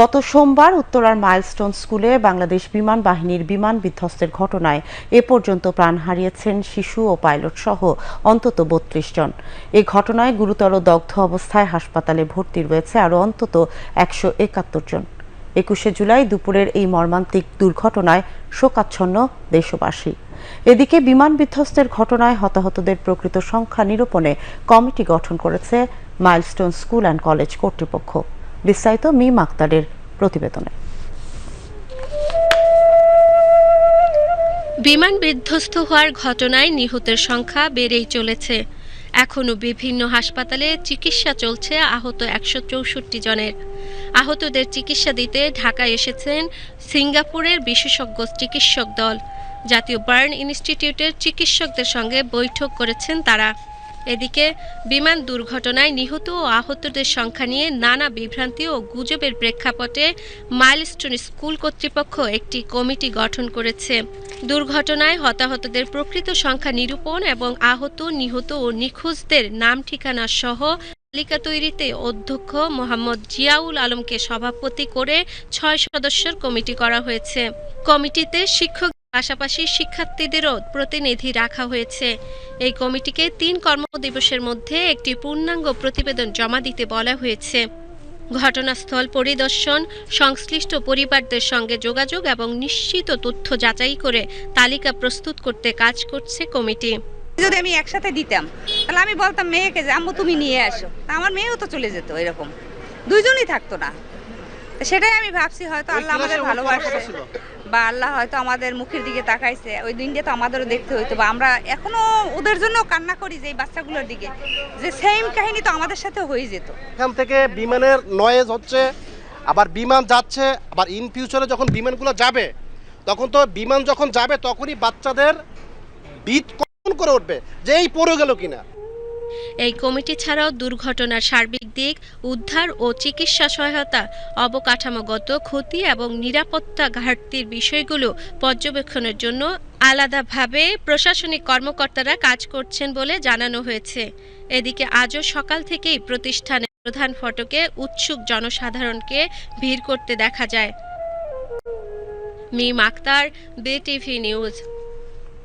গত সোমবার উত্তরার মাইলস্টোন স্কুলে বাংলাদেশ বিমান বাহিনীর বিমান বিধ্বস্তের ঘটনায় এ পর্যন্ত প্রাণ হারিয়েছেন শিশু ও পাইলট সহ অন্তত বত্রিশ জন। এ ঘটনায় গুরুতর দগ্ধ অবস্থায় হাসপাতালে ভর্তি রয়েছে আরও অন্তত একশো একাত্তর জন। একুশে জুলাই দুপুরের এই মর্মান্তিক দুর্ঘটনায় শোকাচ্ছন্ন দেশবাসী। এদিকে বিমান বিধ্বস্তের ঘটনায় হতাহতদের প্রকৃত সংখ্যা নিরূপণে কমিটি গঠন করেছে মাইলস্টোন স্কুল অ্যান্ড কলেজ কর্তৃপক্ষ। বিস্তারিত মিম আক্তারের প্রতিবেদনে। বিমান বিধ্বস্ত হওয়ার ঘটনায় নিহতের সংখ্যা বেড়েই চলেছে। এখনও বিভিন্ন হাসপাতালে চিকিৎসা চলছে আহত একশো চৌষট্টি জনের। আহতদের চিকিৎসা দিতে ঢাকায় এসেছেন সিঙ্গাপুরের বিশেষজ্ঞ চিকিৎসক দল। জাতীয় বার্ন ইনস্টিটিউটের চিকিৎসকদের সঙ্গে বৈঠক করেছেন তারা। এদিকে বিমান দুর্ঘটনায় নিহত ও আহতদের সংখ্যা নিয়ে নানা বিভ্রান্তি ও গুজবের প্রেক্ষাপটে মাইলস্টোন স্কুল কর্তৃপক্ষ একটি কমিটি গঠন করেছে। দুর্ঘটনায় হতাহতদের প্রকৃত সংখ্যা নিরূপণ এবং আহত, নিহত ও নিখোঁজদের নাম ঠিকানা সহ তালিকা তৈরিতে অধ্যক্ষ মোহাম্মদ জিয়াউল আলমকে সভাপতি করে ছয় সদস্যের কমিটি করা হয়েছে। কমিটিতে শিক্ষক পাশাপাশি শিক্ষার্থীদেরও প্রতিনিধি রাখা হয়েছে। এই কমিটিকে তিন কর্মদিবসের মধ্যে একটি পূর্ণাঙ্গ প্রতিবেদন জমা দিতে বলা হয়েছে। ঘটনাস্থল পরিদর্শন, সংশ্লিষ্ট পরিবারদের সঙ্গে যোগাযোগ এবং নিশ্চিত তথ্য যাচাই করে তালিকা প্রস্তুত করতে কাজ করছে কমিটি। যদি আমি একসাথে দিতাম, তাহলে আমি বলতাম, মেয়েকে যে, আম্মু তুমি নিয়ে আসো। আমার মেয়েও তো চলে যেত এরকম। দুইজনই থাকতো না। সেটাই আমি ভাবছি হয়তো আল্লাহ আমাদের ভালোবাসে। বা আল্লাহ হয়তো আমাদের মুখের দিকে তাকাইছে ওই দিনটা তো আমাদেরও দেখতে হইতো। বা আমরা এখনও ওদের জন্য কান্না করি যে এই বাচ্চাগুলোর দিকে। যে সেম কাহিনী তো আমাদের সাথে হয়ে যেত। এখান থেকে বিমানের নয়েজ হচ্ছে আবার বিমান যাচ্ছে আবার ইন ফিউচারে যখন বিমানগুলো যাবে তখন তো বিমান যখন যাবে তখনই বাচ্চাদের বিট কখন করে উঠবে? যে এই পড়ে গেল কিনা? এই কমিটি ছাড়াও দুর্ঘটনার সার্বিক দিক, উদ্ধার ও চিকিৎসা সহায়তা, অবকাঠামোগত ক্ষতি এবং নিরাপত্তা ঘাটতির বিষয়গুলো পর্যবেক্ষণের জন্য আলাদাভাবে প্রশাসনিক কর্মকর্তারা কাজ করছেন বলে জানানো হয়েছে। এদিকে আজও সকাল থেকেই প্রতিষ্ঠানের প্রধান ফটকে উৎসুক জনসাধারণকে ভিড় করতে দেখা যায়। Mim Akter BTV news.